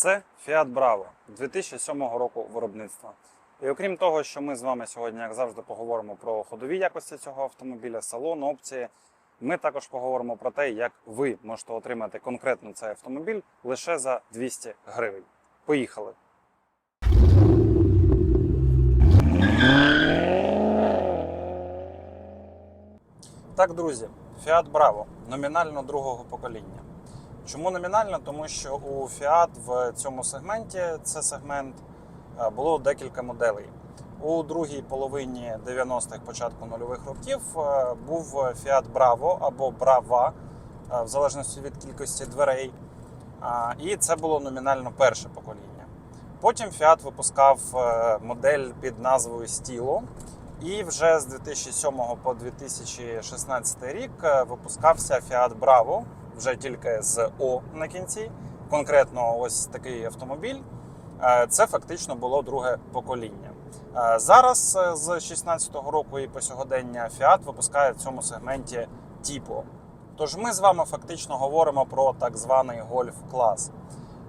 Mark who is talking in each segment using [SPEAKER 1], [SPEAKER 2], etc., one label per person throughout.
[SPEAKER 1] Це Fiat Bravo 2007 року виробництва. І окрім того, що ми з вами сьогодні, як завжди, поговоримо про ходові якості цього автомобіля, салон, опції. Ми також поговоримо про те, як ви можете отримати конкретно цей автомобіль лише за 200 гривень. Поїхали! Так, друзі, Fiat Bravo номінально другого покоління. Чому номінально? Тому що у Fiat в цьому сегменті це сегмент е, було декілька моделей. У другій половині 90-х, початку нульових років е, був Fiat Bravo або Brava, е, в залежності від кількості дверей. І це було номінально перше покоління. Потім Fiat випускав модель під назвою Stilo. І вже з 2007 по 2016 рік випускався Fiat Bravo, вже тільки з О на кінці. Конкретно ось такий автомобіль. Е, Це фактично було друге покоління. Е, Зараз е, з 2016 року і по сьогодення Fiat випускає в цьому сегменті Tipo. Тож ми з вами фактично говоримо про так званий гольф-клас.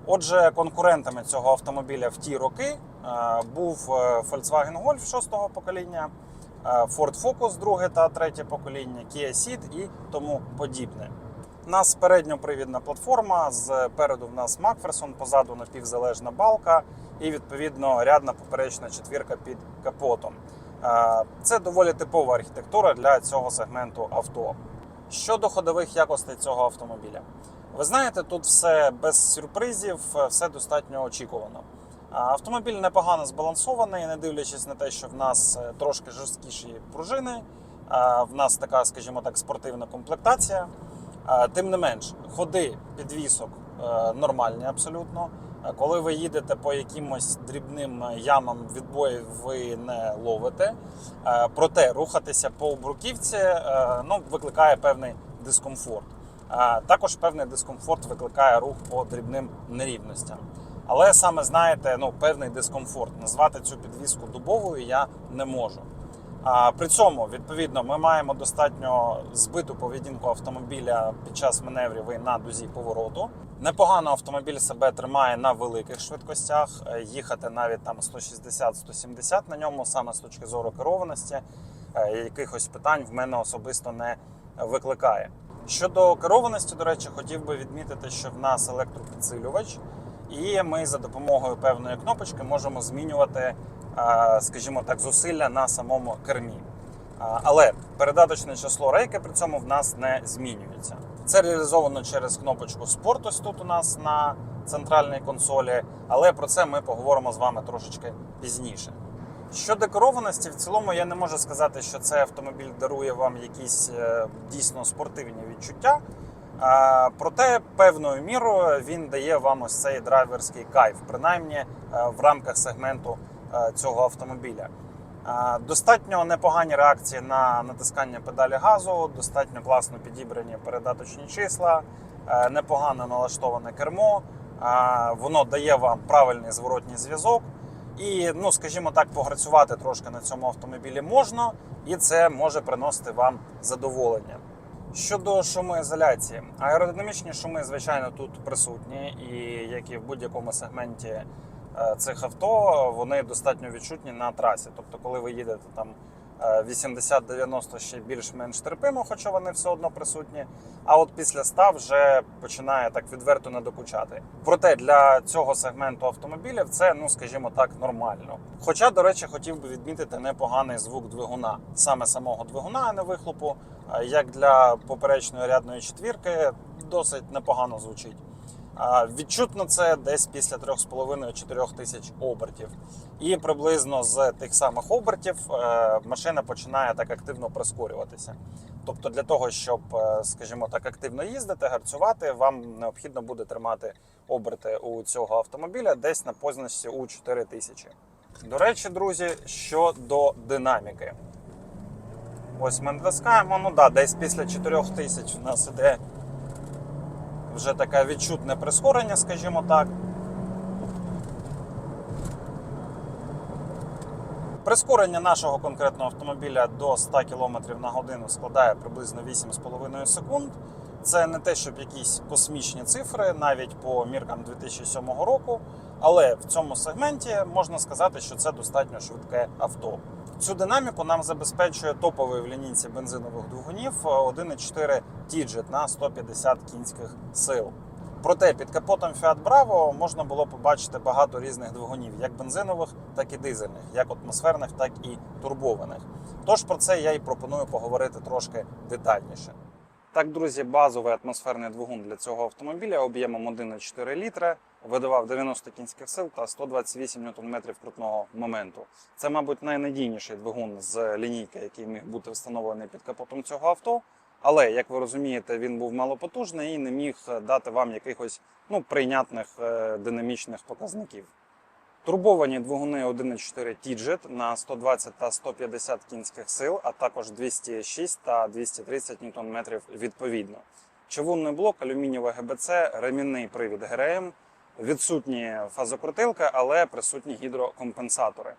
[SPEAKER 1] Отже, конкурентами цього автомобіля в ті роки був Volkswagen Golf 6-го покоління, Ford Focus 2 та 3 покоління, Kia Ceed і тому подібне. У нас передньопривідна платформа, спереду в нас Макферсон, позаду напівзалежна балка і відповідно рядна поперечна четвірка під капотом. Е, Це доволі типова архітектура для цього сегменту авто. Щодо ходових якостей цього автомобіля, ви знаєте, тут все без сюрпризів, все достатньо очікувано. Автомобіль непогано збалансований, не дивлячись на те, що в нас е, трошки жорсткіші пружини, в нас така, скажімо так, спортивна комплектація. А, Тим не менш, ходи підвісок е, нормальні абсолютно. Коли ви їдете по якимось дрібним ямам відбоїв, ви не ловите. Е, Проте рухатися по бруківці е, ну, викликає певний дискомфорт. Е, Також певний дискомфорт викликає рух по дрібним нерівностям. Але саме знаєте, ну певний дискомфорт. Назвати цю підвіску дубовою я не можу. А при цьому, відповідно, ми маємо достатньо збиту поведінку автомобіля під час маневрів і на дузі повороту. Непогано автомобіль себе тримає на великих швидкостях. Е, Їхати навіть там 160-170 на ньому, саме з точки зору керованості, е, якихось питань в мене особисто не викликає. Щодо керованості, до речі, хотів би відмітити, що в нас електропідсилювач, і ми за допомогою певної кнопочки можемо змінювати, скажімо так, зусилля на самому кермі. Але передаточне число рейки при цьому в нас не змінюється. Це реалізовано через кнопочку Спорт. Ось тут у нас на центральній консолі, але про це ми поговоримо з вами трошечки пізніше. Щодо керованості, в цілому я не можу сказати, що цей автомобіль дарує вам якісь е, дійсно спортивні відчуття. Проте певною мірою він дає вам ось цей драйверський кайф, принаймні е, в рамках сегменту цього автомобіля. Достатньо непогані реакції на натискання педалі газу, достатньо класно підібрані передаточні числа, е, непогано налаштоване кермо. Воно дає вам правильний зворотній зв'язок. І, ну, скажімо так, пограцювати трошки на цьому автомобілі можна, і це може приносити вам задоволення. Щодо шумоізоляції, аеродинамічні шуми, звичайно, тут присутні, і як і в будь-якому сегменті е, цих авто, вони достатньо відчутні на трасі. Тобто, коли ви їдете там е, 80-90 ще більш-менш терпимо, хоча вони все одно присутні. А от після 100 вже починає так відверто надокучати. Проте для цього сегменту автомобілів це, ну скажімо так, нормально. Хоча, до речі, хотів би відмітити непоганий звук двигуна, саме самого двигуна, а не вихлопу. Е, Як для поперечної рядної четвірки, досить непогано звучить. Відчутно це десь після 3,5-4 тисяч обертів. І приблизно з тих самих обертів е, машина починає так активно прискорюватися. Тобто, для того, щоб, е, скажімо так, активно їздити, гарцювати, вам необхідно буде тримати оберти у цього автомобіля десь на позначці у 4 тисячі. До речі, друзі, щодо динаміки. Ось ми натискаємо, ну да, десь після 4 тисяч у нас іде вже таке відчутне прискорення, скажімо так. Прискорення нашого конкретного автомобіля до 100 км на годину складає приблизно 8,5 секунд. Це не те, щоб якісь космічні цифри, навіть по міркам 2007 року. Але в цьому сегменті можна сказати, що це достатньо швидке авто. Цю динаміку нам забезпечує топовий в лінійці бензинових двигунів 1.4 Tidjet на 150 кінських сил. Проте під капотом Fiat Bravo можна було побачити багато різних двигунів, як бензинових, так і дизельних, як атмосферних, так і турбованих. Тож про це я і пропоную поговорити трошки детальніше. Так, друзі, базовий атмосферний двигун для цього автомобіля об'ємом 1,4 літра видавав 90 кінських сил та 128 Нм крутного моменту. Це, мабуть, найнадійніший двигун з лінійки, який міг бути встановлений під капотом цього авто. Але, як ви розумієте, він був малопотужний і не міг дати вам якихось ну, прийнятних е, динамічних показників. Турбовані двигуни 1.4 Tidjet на 120 та 150 кінських сил, а також 206 та 230 Нм відповідно. Чавунний блок, алюмінієве ГБЦ, ремінний привід ГРМ, відсутні фазокрутилка, але присутні гідрокомпенсатори.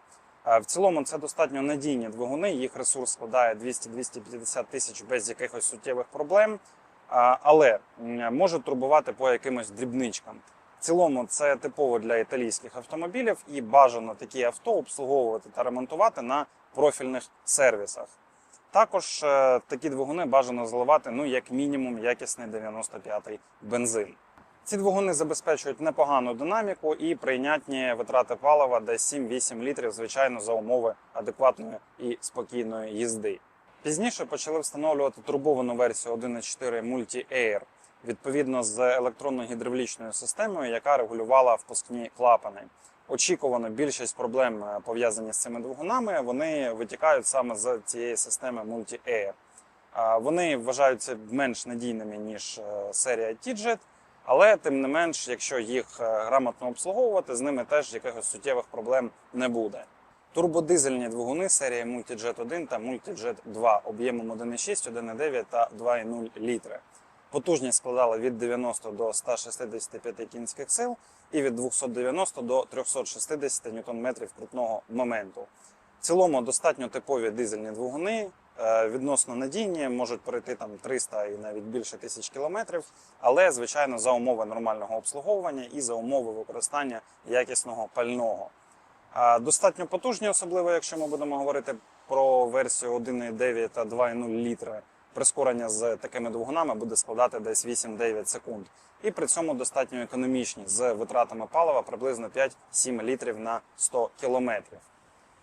[SPEAKER 1] Е, В цілому це достатньо надійні двигуни. Їх ресурс складає 200-250 тисяч без якихось суттєвих проблем, але можуть турбувати по якимось дрібничкам. Цілому це типово для італійських автомобілів і бажано такі авто обслуговувати та ремонтувати на профільних сервісах. Також е, такі двигуни бажано заливати ну як мінімум якісний 95-й бензин. Ці двигуни забезпечують непогану динаміку і прийнятні витрати палива десь 7-8 літрів, звичайно, за умови адекватної і спокійної їзди. Пізніше почали встановлювати турбовану версію 1.4 Multi-Air, відповідно з електронно-гідравлічною системою, яка регулювала впускні клапани. Очікувано більшість проблем е, пов'язані з цими двигунами. Вони витікають саме з цієї системи Multi-Air. Вони вважаються менш надійними ніж е, серія Tidjet, але тим не менш, якщо їх е, грамотно обслуговувати, з ними теж якихось суттєвих проблем не буде. Турбодизельні двигуни серії Multijet 1 та Multijet 2 об'ємом 1,6, 1,9 та 2,0 літри. Потужність складала від 90 до 165 кінських сил і від 290 до 360 Нм крутного моменту. В цілому достатньо типові дизельні двигуни, е, відносно надійні, можуть пройти там 300 і навіть більше тисяч кілометрів, але звичайно за умови нормального обслуговування і за умови використання якісного пального. Достатньо потужні, особливо якщо ми будемо говорити про версію 1,9 та 2,0 літра. Прискорення з такими двигунами буде складати десь 8-9 секунд. І при цьому достатньо економічні з витратами палива приблизно 5-7 літрів на 100 кілометрів.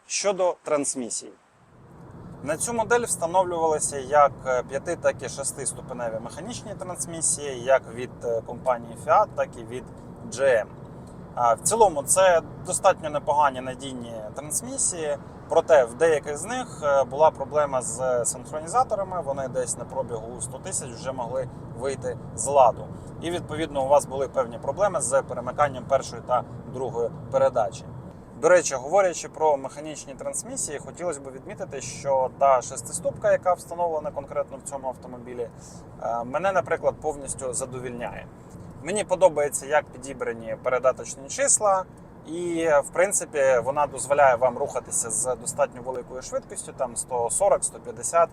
[SPEAKER 1] Щодо трансмісій. На цю модель встановлювалися як 5, так і 6 ступеневі механічні трансмісії, як від е, компанії Fiat, так і від GM. В цілому це достатньо непогані надійні трансмісії, проте в деяких з них е, була проблема з синхронізаторами. Вони десь на пробігу 100 тисяч вже могли вийти з ладу. І відповідно у вас були певні проблеми з перемиканням першої та другої передачі. До речі, говорячи про механічні трансмісії, хотілося б відмітити, що та шестиступка, яка встановлена конкретно в цьому автомобілі, е, мене, наприклад, повністю задовільняє. Мені подобається, як підібрані передаточні числа, і в принципі вона дозволяє вам рухатися з достатньо великою швидкістю, там 140, 150,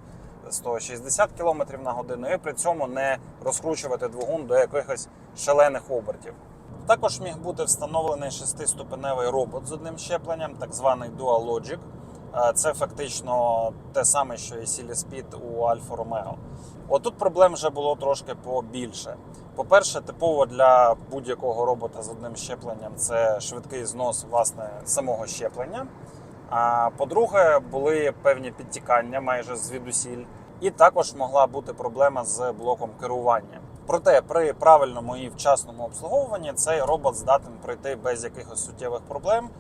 [SPEAKER 1] 160 км на годину, і при цьому не розкручувати двигун до якихось шалених обертів. Також міг бути встановлений шестиступеневий робот з одним щепленням, так званий Dual Logic. Е, Це фактично те саме, що і Speed у Alfa Romeo. Отут проблем вже було трошки побільше. По-перше, типово для будь-якого робота з одним щепленням це швидкий знос власне самого щеплення. А по-друге, були певні підтікання майже звідусіль, і також могла бути проблема з блоком керування. Проте при правильному і вчасному обслуговуванні цей робот здатен пройти без якихось суттєвих проблем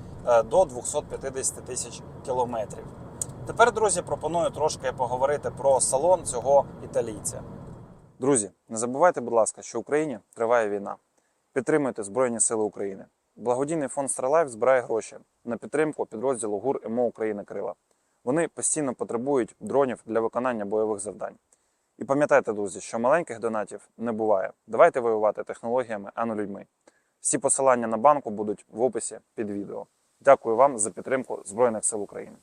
[SPEAKER 1] до 250 тисяч кілометрів. Тепер, друзі, пропоную трошки поговорити про салон цього італійця. Друзі, не забувайте, будь ласка, що в Україні триває війна. Підтримуйте Збройні Сили України. Благодійний фонд Стрелайф збирає гроші на підтримку підрозділу ГУР МО Україна Крила. Вони постійно потребують дронів для виконання бойових завдань. І пам'ятайте, друзі, що маленьких донатів не буває. Давайте воювати технологіями, а не людьми. Всі посилання на банку будуть в описі під відео. Дякую вам за підтримку Збройних сил України.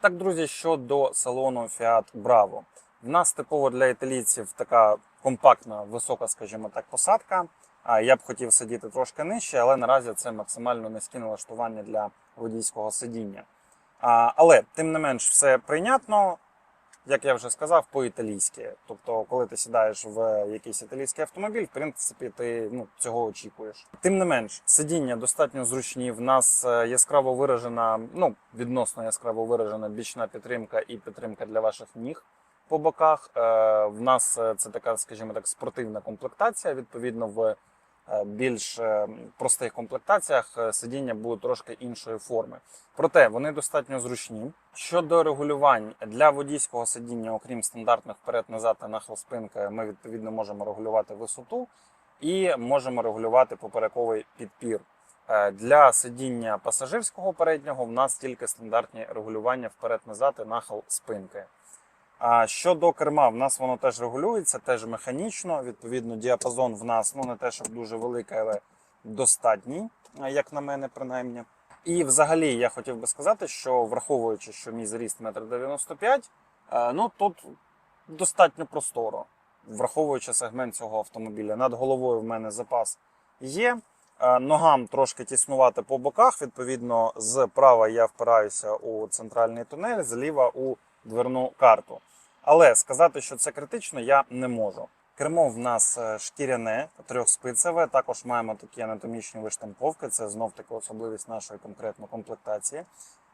[SPEAKER 1] Так, друзі, щодо салону Fiat Bravo. В нас типово для італійців така компактна, висока, скажімо так, посадка. Я б хотів сидіти трошки нижче, але наразі це максимально низьке налаштування для водійського сидіння. Але тим не менш, все прийнятно, як я вже сказав, по-італійськи. Тобто, коли ти сідаєш в якийсь італійський автомобіль, в принципі, ти ну, цього очікуєш. Тим не менш, сидіння достатньо зручні. В нас е, яскраво виражена, ну відносно яскраво виражена бічна підтримка і підтримка для ваших ніг по боках. Е, В нас е, це така, скажімо так, спортивна комплектація. Відповідно, в більш е, простих комплектаціях е, сидіння будуть трошки іншої форми. Проте вони достатньо зручні. Щодо регулювань для водійського сидіння, окрім стандартних вперед-назад та нахил спинки, ми відповідно можемо регулювати висоту і можемо регулювати поперековий підпір. Е, Для сидіння пасажирського переднього в нас тільки стандартні регулювання вперед-назад і нахил спинки. А щодо керма, в нас воно теж регулюється, теж механічно. Відповідно, діапазон в нас ну не те, щоб дуже великий, але достатній, як на мене, принаймні. І взагалі я хотів би сказати, що враховуючи, що мій зріст 1,95 м, е, ну тут достатньо просторо, враховуючи сегмент цього автомобіля. Над головою в мене запас є. Е, Ногам трошки тіснувати по боках. Відповідно, зправа я впираюся у центральний тунель, зліва у дверну карту. Але сказати, що це критично, я не можу. Кермо в нас е, шкіряне, трьохспицеве. Також маємо такі анатомічні виштамповки. Це знов таки особливість нашої конкретно комплектації.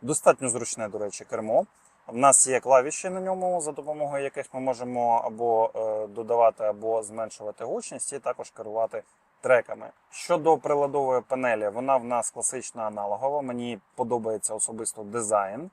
[SPEAKER 1] Достатньо зручне, до речі, кермо. В нас є клавіші на ньому, за допомогою яких ми можемо або е, додавати, або зменшувати гучність, і також керувати треками. Щодо приладової панелі, вона в нас класична аналогова. Мені подобається особисто дизайн.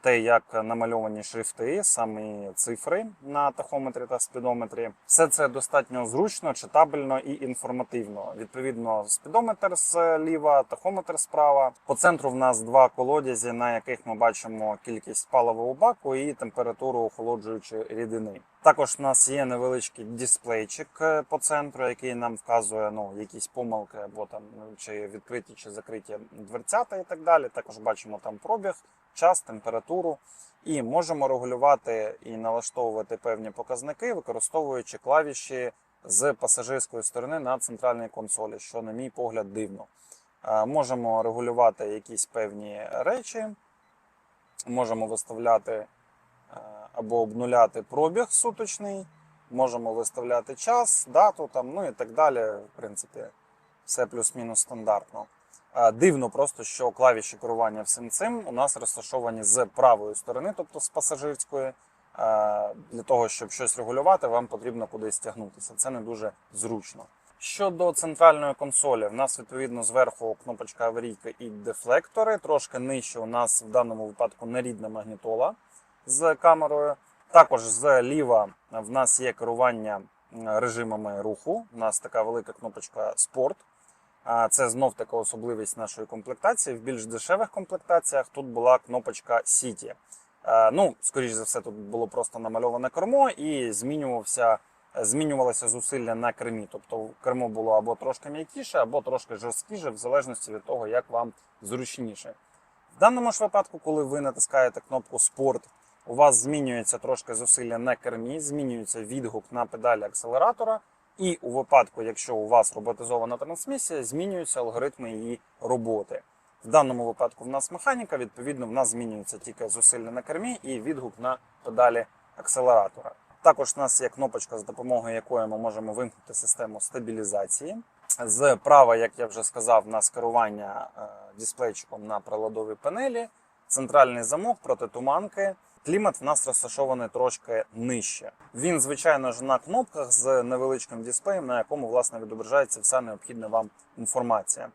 [SPEAKER 1] Те, як намальовані шрифти, самі цифри на тахометрі та спідометрі, все це достатньо зручно, читабельно і інформативно. Відповідно, спідометр зліва, тахометр справа. По центру в нас два колодязі, на яких ми бачимо кількість палива у баку і температуру охолоджуючої рідини. Також в нас є невеличкий дисплейчик е, по центру, який нам вказує ну, якісь помилки або там чи відкриті чи закриті дверцята і так далі. Також бачимо там пробіг, час, температуру. І можемо регулювати і налаштовувати певні показники, використовуючи клавіші з пасажирської сторони на центральній консолі, що, на мій погляд, дивно. Е, Можемо регулювати якісь певні речі, можемо виставляти е, або обнуляти пробіг суточний, можемо виставляти час, дату там, ну і так далі. В принципі, все плюс-мінус стандартно. Дивно просто, що клавіші керування всім цим у нас розташовані з правої сторони, тобто з пасажирської. Для того, щоб щось регулювати, вам потрібно кудись тягнутися. Це не дуже зручно. Щодо центральної консолі, в нас відповідно зверху кнопочка аварійка і дефлектори. Трошки нижче у нас в даному випадку нерідна магнітола з камерою. Також зліва в нас є керування режимами руху. У нас така велика кнопочка спорт. Це знов така особливість нашої комплектації. В більш дешевих комплектаціях тут була кнопочка City. Е, Ну, скоріш за все, тут було просто намальоване кермо і змінювався, змінювалося зусилля на кермі. Тобто кермо було або трошки м'якіше, або трошки жорсткіше, в залежності від того, як вам зручніше. В даному ж випадку, коли ви натискаєте кнопку Спорт, у вас змінюється трошки зусилля на кермі, змінюється відгук на педалі акселератора. І у випадку, якщо у вас роботизована трансмісія, змінюються алгоритми її роботи. В даному випадку в нас механіка, відповідно, в нас змінюється тільки зусилля на кермі і відгук на педалі акселератора. Також у нас є кнопочка, з допомогою якої ми можемо вимкнути систему стабілізації. Зправа, як я вже сказав, у нас керування е, дисплейчиком на приладовій панелі, центральний замок протитуманки. Клімат в нас розташований трошки нижче. Він, звичайно ж, на кнопках з невеличким дисплеєм, на якому власне відображається вся необхідна вам інформація.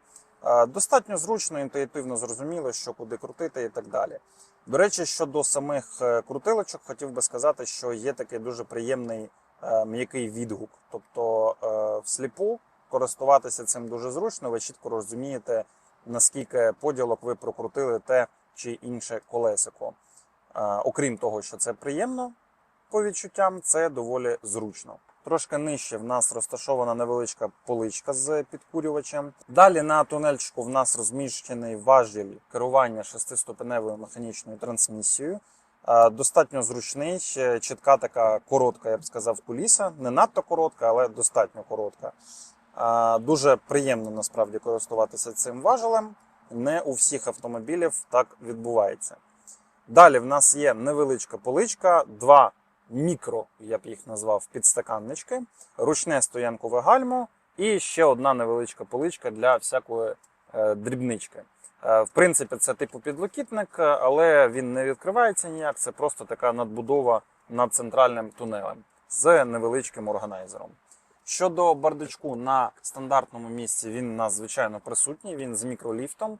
[SPEAKER 1] Е, Достатньо зручно, інтуїтивно зрозуміло, що куди крутити і так далі. До речі, щодо самих е, крутилочок, хотів би сказати, що є такий дуже приємний е, м'який відгук. Тобто всліпу користуватися цим дуже зручно, ви чітко розумієте, наскільки поділок ви прокрутили те чи інше колесико. Окрім того, що це приємно по відчуттям, це доволі зручно. Трошки нижче в нас розташована невеличка поличка з підкурювачем. Далі на тунельчику в нас розміщений важіль керування шестиступеневою механічною трансмісією. Достатньо зручний, чітка така коротка, я б сказав, куліса. Не надто коротка, але достатньо коротка. Дуже приємно насправді користуватися цим важелем. Не у всіх автомобілів так відбувається. Далі в нас є невеличка поличка, два мікро, я б їх назвав, підстаканнички, ручне стоянкове гальмо і ще одна невеличка поличка для всякої е, дрібнички. Е, В принципі, це типу підлокітник, але він не відкривається ніяк. Це просто така надбудова над центральним тунелем з невеличким органайзером. Щодо бардачку на стандартному місці, він у нас звичайно присутній. Він з мікроліфтом, е,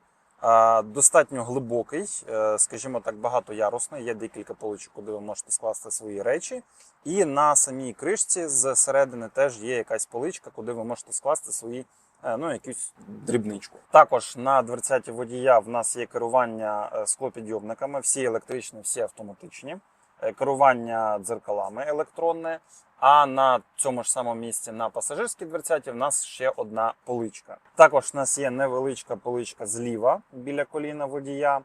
[SPEAKER 1] достатньо глибокий, е, скажімо так, багатоярусний. Є декілька поличок, куди ви можете скласти свої речі. І на самій кришці зсередини теж є якась поличка, куди ви можете скласти свої е, ну, якусь дрібничку. Також на дверцяті водія в нас є керування е, склопідйомниками, всі електричні, всі автоматичні, керування дзеркалами електронне. А на цьому ж самому місці на пасажирській дверцяті в нас ще одна поличка. Також в нас є невеличка поличка зліва біля коліна водія.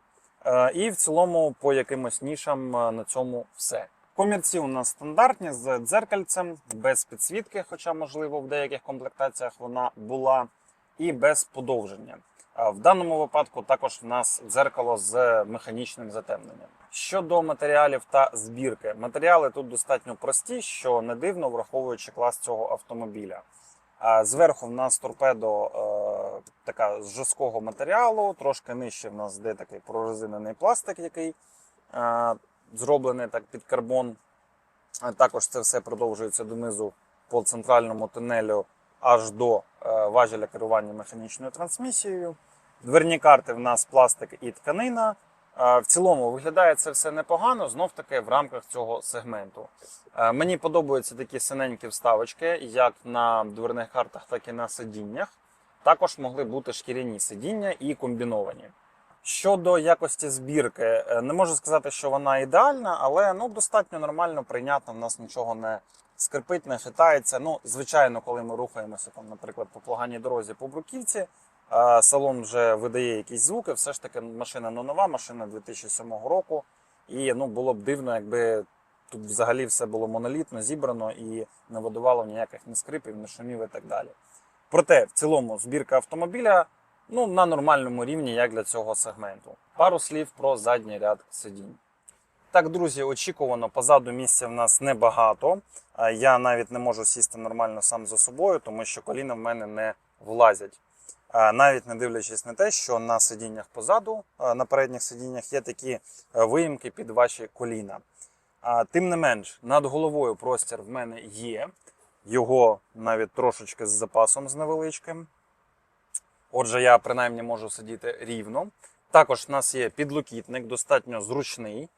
[SPEAKER 1] Е, І в цілому по якимось нішам е, на цьому все. Комірці у нас стандартні з дзеркальцем, без підсвітки, хоча, можливо, в деяких комплектаціях вона була, і без подовження. В даному випадку також в нас дзеркало з механічним затемненням. Щодо матеріалів та збірки, матеріали тут достатньо прості, що не дивно, враховуючи клас цього автомобіля. Зверху в нас торпедо е, така з жорсткого матеріалу, трошки нижче в нас де такий прорезинений пластик, який е, зроблений так під карбон. Також це все продовжується донизу по центральному тунелю аж до е, важеля керування механічною трансмісією. Дверні карти в нас пластик і тканина. Е, В цілому виглядає це все непогано, знов таки в рамках цього сегменту. Е, Мені подобаються такі синенькі вставочки, як на дверних картах, так і на сидіннях. Також могли бути шкіряні сидіння і комбіновані. Щодо якості збірки, е, не можу сказати, що вона ідеальна, але ну, достатньо нормально, прийнятно, в нас нічого не скрипить, не хитається. Ну, звичайно, коли ми рухаємося, там, наприклад, по поганій дорозі по бруківці, салон вже видає якісь звуки. Все ж таки машина ну, нова, машина 2007 року. І ну, було б дивно, якби тут взагалі все було монолітно, зібрано і не видавало ніяких ні скрипів, ні шумів і так далі. Проте, в цілому, збірка автомобіля ну, на нормальному рівні, як для цього сегменту. Пару слів про задній ряд сидінь. Так, друзі, очікувано, позаду місця в нас небагато. Я навіть не можу сісти нормально сам за собою, тому що коліна в мене не влазять. Навіть не дивлячись на те, що на сидіннях позаду, на передніх сидіннях є такі е, виїмки під ваші коліна. Тим не менш, над головою простір в мене є. Його навіть трошечки з запасом з невеличким. Отже, я принаймні можу сидіти рівно. Також в нас є підлокітник, достатньо зручний.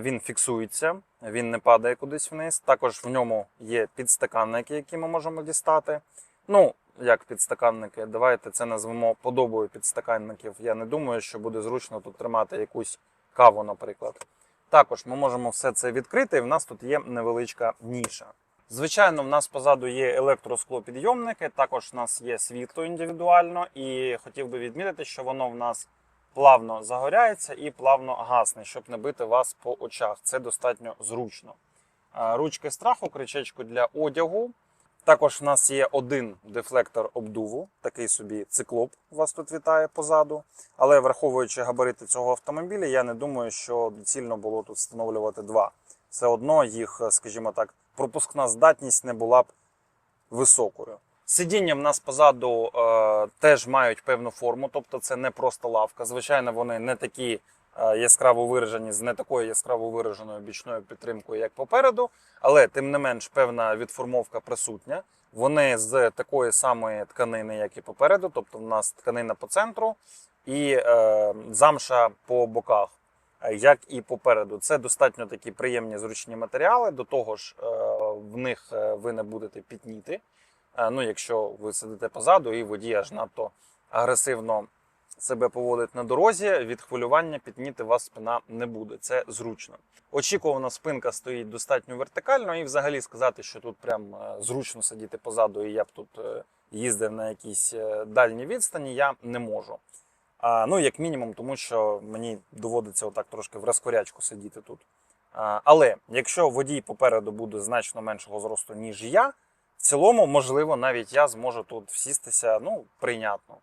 [SPEAKER 1] Він фіксується, він не падає кудись вниз. Також в ньому є підстаканники, які ми можемо дістати. Ну, як підстаканники, давайте це назвемо подобою підстаканників. Я не думаю, що буде зручно тут тримати якусь каву, наприклад. Також ми можемо все це відкрити, і в нас тут є невеличка ніша. Звичайно, в нас позаду є електросклопідйомники, також в нас є світло індивідуально, і хотів би відмітити, що воно в нас плавно загоряється і плавно гасне, щоб не бити вас по очах. Це достатньо зручно. Ручки страху, кричечку для одягу. Також в нас є один дефлектор обдуву, такий собі циклоп вас тут вітає позаду. Але враховуючи габарити цього автомобіля, я не думаю, що доцільно було тут встановлювати два. Все одно їх, скажімо так, пропускна здатність не була б високою. Сидіння в нас позаду е, теж мають певну форму, тобто це не просто лавка. Звичайно, вони не такі е, яскраво виражені з не такою яскраво вираженою бічною підтримкою, як попереду, але тим не менш певна відформовка присутня. Вони з такої самої тканини, як і попереду, тобто в нас тканина по центру і е, замша по боках, е, як і попереду. Це достатньо такі приємні зручні матеріали. До того ж, е, в них е, ви не будете пітніти. Е, Ну, якщо ви сидите позаду і водій аж надто агресивно себе поводить на дорозі, від хвилювання підніти вас спина не буде. Це зручно. Очікувана спинка стоїть достатньо вертикально, і взагалі сказати, що тут прям е, зручно сидіти позаду, і я б тут е, їздив на якісь е, дальні відстані, я не можу. А, ну, як мінімум, тому що мені доводиться отак трошки в розкорячку сидіти тут. А, але якщо водій попереду буде значно меншого зросту, ніж я, в цілому, можливо, навіть я зможу тут всістися ну, прийнятно.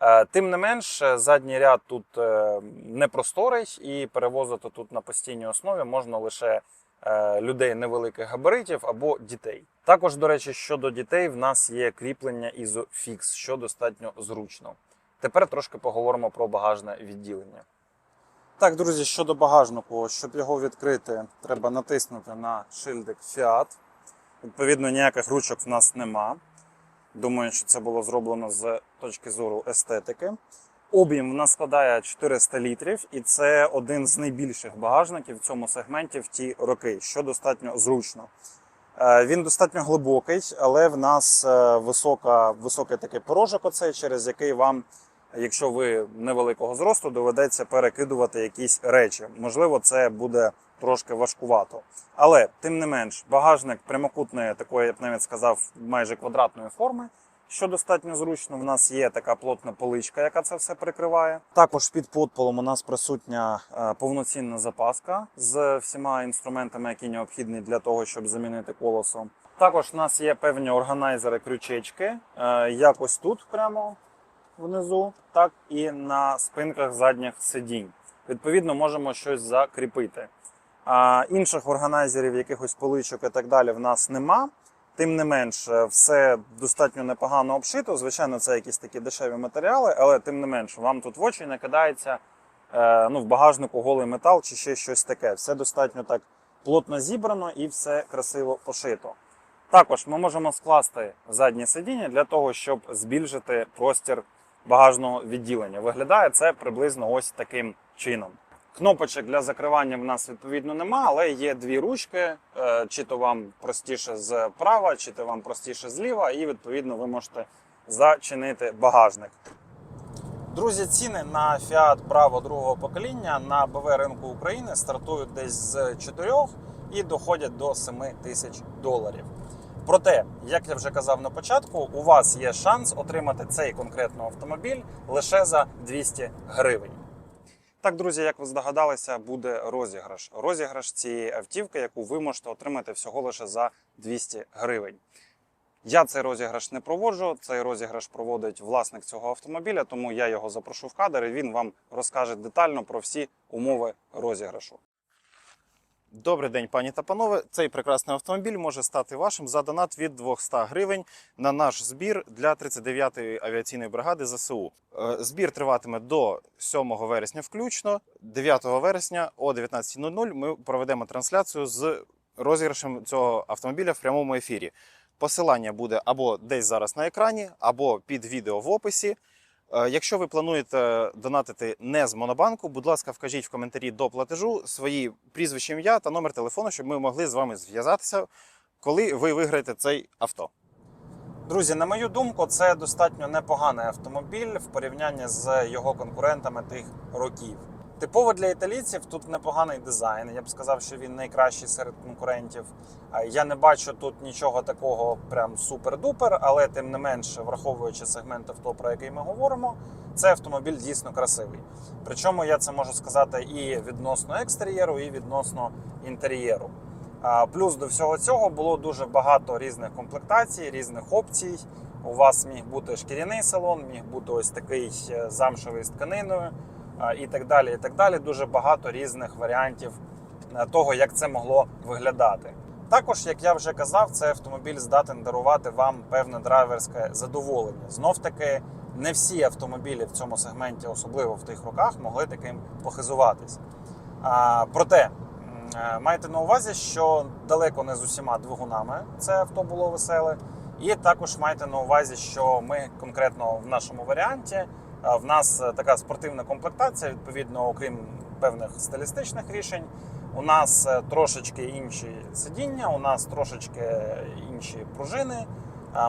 [SPEAKER 1] Е, Тим не менш, е, задній ряд тут е, непросторий і перевозити тут на постійній основі можна лише е, людей невеликих габаритів або дітей. Також, до речі, щодо дітей, в нас є кріплення ISOFIX, що достатньо зручно. Тепер трошки поговоримо про багажне відділення. Так, друзі, щодо багажнику, щоб його відкрити, треба натиснути на шильдик Fiat. Відповідно, ніяких ручок в нас нема. Думаю, що це було зроблено з точки зору естетики. Об'єм в нас складає 400 літрів, і це один з найбільших багажників в цьому сегменті в ті роки, що достатньо зручно. Е, Він достатньо глибокий, але в нас е, висока, високий такий порожок, оцей, через який вам, якщо ви невеликого зросту, доведеться перекидувати якісь речі. Можливо, це буде трошки важкувато. Але тим не менш, багажник прямокутної, такої, я б навіть сказав, майже квадратної форми. Що достатньо зручно, в нас є така плотна поличка, яка це все прикриває. Також під подполом у нас присутня е, повноцінна запаска з всіма інструментами, які необхідні для того, щоб замінити колесо. Також у нас є певні органайзери крючечки, е, як ось тут прямо внизу, так і на спинках задніх сидінь. Відповідно, можемо щось закріпити. А інших органайзерів, якихось поличок і так далі, в нас нема. Тим не менш, е, все достатньо непогано обшито. Звичайно, це якісь такі дешеві матеріали, але тим не менш, вам тут в очі не кидається е, ну, в багажнику голий метал чи ще щось таке. Все достатньо так плотно зібрано і все красиво пошито. Також ми можемо скласти заднє сидіння для того, щоб збільшити простір багажного відділення. Виглядає це приблизно ось таким чином. Кнопочок для закривання в нас відповідно нема, але є дві ручки. е, Чи то вам простіше з права, чи то вам простіше зліва, і відповідно ви можете зачинити багажник. Друзі, ціни на Fiat Bravo другого покоління на БВ ринку України стартують десь з 4 і доходять до 7 тисяч доларів. Проте, як я вже казав на початку, у вас є шанс отримати цей конкретно автомобіль лише за 200 гривень. Так, друзі, як ви здогадалися, буде розіграш. Розіграш цієї автівки, яку ви можете отримати всього лише за 200 гривень. Я цей розіграш не проводжу. Цей розіграш проводить власник цього автомобіля, тому я його запрошу в кадр і він вам розкаже детально про всі умови розіграшу. Добрий день, пані та панове. Цей прекрасний автомобіль може стати вашим за донат від 200 гривень на наш збір для 39-ї авіаційної бригади ЗСУ. Е, Збір триватиме до 7 вересня включно. 9 вересня о 19.00 ми проведемо трансляцію з розіграшем цього автомобіля в прямому ефірі. Посилання буде або десь зараз на екрані, або під відео в описі. Е, Якщо ви плануєте донатити не з Монобанку, будь ласка, вкажіть в коментарі до платежу свої прізвище, ім'я та номер телефону, щоб ми могли з вами зв'язатися, коли ви виграєте цей авто. Друзі, на мою думку, це достатньо непоганий автомобіль в порівнянні з його конкурентами тих років. Типово для італійців тут непоганий дизайн. Я б сказав, що він найкращий серед конкурентів. Я не бачу тут нічого такого прям супер-дупер, але тим не менше, враховуючи сегмент авто, про який ми говоримо, цей автомобіль дійсно красивий. Причому я це можу сказати і відносно екстер'єру, і відносно інтер'єру. Плюс до всього цього було дуже багато різних комплектацій, різних опцій. У вас міг бути шкіряний салон, міг бути ось такий е, замшевий з тканиною і так далі. І так далі. Дуже багато різних варіантів е, того, як це могло виглядати. Також, як я вже казав, цей автомобіль здатен дарувати вам певне драйверське задоволення. Знов таки, не всі автомобілі в цьому сегменті, особливо в тих роках, могли таким похизуватись. А, проте е, майте на увазі, що далеко не з усіма двигунами це авто було веселе. І також майте на увазі, що ми конкретно в нашому варіанті в нас е, така спортивна комплектація, відповідно, окрім певних стилістичних рішень. У нас е, трошечки інші сидіння, у нас трошечки інші пружини.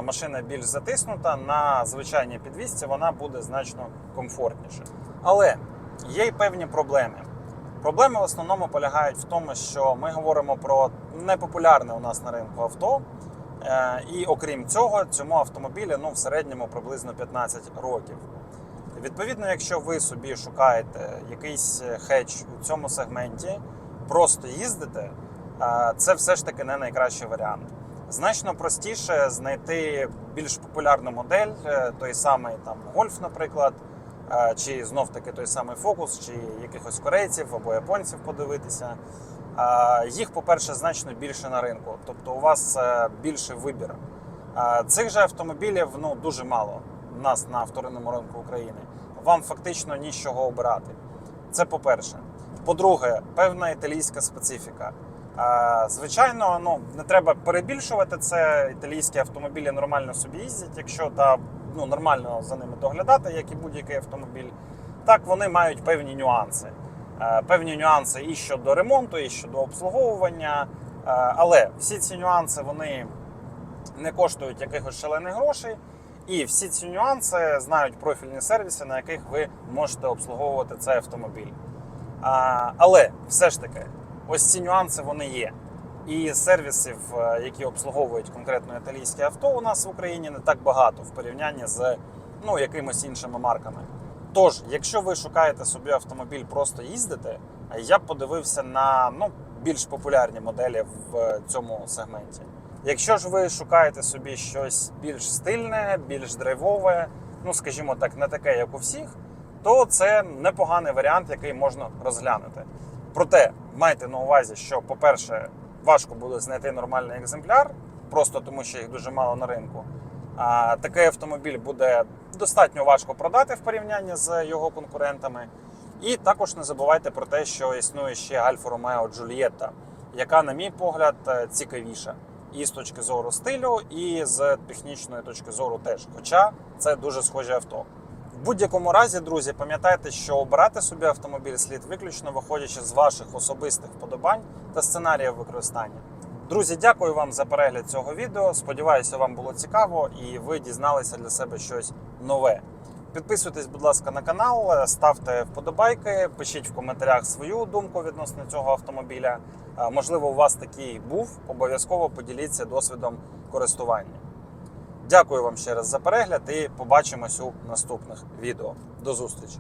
[SPEAKER 1] Машина більш затиснута. На звичайній підвісці вона буде значно комфортніше. Але є й певні проблеми. Проблеми в основному полягають в тому, що ми говоримо про непопулярне у нас на ринку авто. Е, І окрім цього, цьому автомобілі ну, в середньому приблизно 15 років. Відповідно, якщо ви собі шукаєте якийсь хедж у цьому сегменті, просто їздите, е, це все ж таки не найкращий варіант. Значно простіше знайти більш популярну модель, е, той самий там гольф, наприклад, е, чи знов таки той самий фокус, чи якихось корейців або японців подивитися. Е, Їх, по-перше, значно більше на ринку, тобто у вас е, більший вибір. Е, Цих же автомобілів ну, дуже мало нас на вторинному ринку України. Вам фактично нічого обирати. Це по-перше. По-друге, певна італійська специфіка. Е, Звичайно, ну не треба перебільшувати це. Італійські автомобілі нормально собі їздять, якщо та ну нормально за ними доглядати, як і будь-який автомобіль. Так вони мають певні нюанси. Е, Певні нюанси і щодо ремонту, і щодо обслуговування. Е, Але всі ці нюанси вони не коштують якихось шалених грошей. І всі ці нюанси знають профільні сервіси, на яких ви можете обслуговувати цей автомобіль. Але все ж таки, ось ці нюанси вони є. І сервісів, е, які обслуговують конкретно італійське авто, у нас в Україні не так багато в порівнянні з ну, якимось іншими марками. Тож, якщо ви шукаєте собі автомобіль, просто їздити, я б подивився на ну, більш популярні моделі в цьому сегменті. Якщо ж ви шукаєте собі щось більш стильне, більш драйвове, ну скажімо так, не таке, як у всіх, то це непоганий варіант, який можна розглянути. Проте майте на увазі, що, по-перше, важко буде знайти нормальний екземпляр, просто тому що їх дуже мало на ринку. А такий автомобіль буде достатньо важко продати в порівнянні з його конкурентами. І також не забувайте про те, що існує ще Альфа Ромео Джульєтта, яка, на мій погляд, е, цікавіша. І з точки зору стилю, і з технічної точки зору теж. Хоча це дуже схожі авто. В будь-якому разі, друзі, пам'ятайте, що обирати собі автомобіль слід виключно виходячи з ваших особистих вподобань та сценаріїв використання. Друзі, дякую вам за перегляд цього відео. Сподіваюся, вам було цікаво і ви дізналися для себе щось нове. Підписуйтесь, будь ласка, на канал, ставте вподобайки, пишіть в коментарях свою думку відносно цього автомобіля. Е, Можливо, у вас такий був. Обов'язково поділіться досвідом користування. Дякую вам ще раз за перегляд і побачимось у наступних відео. До зустрічі!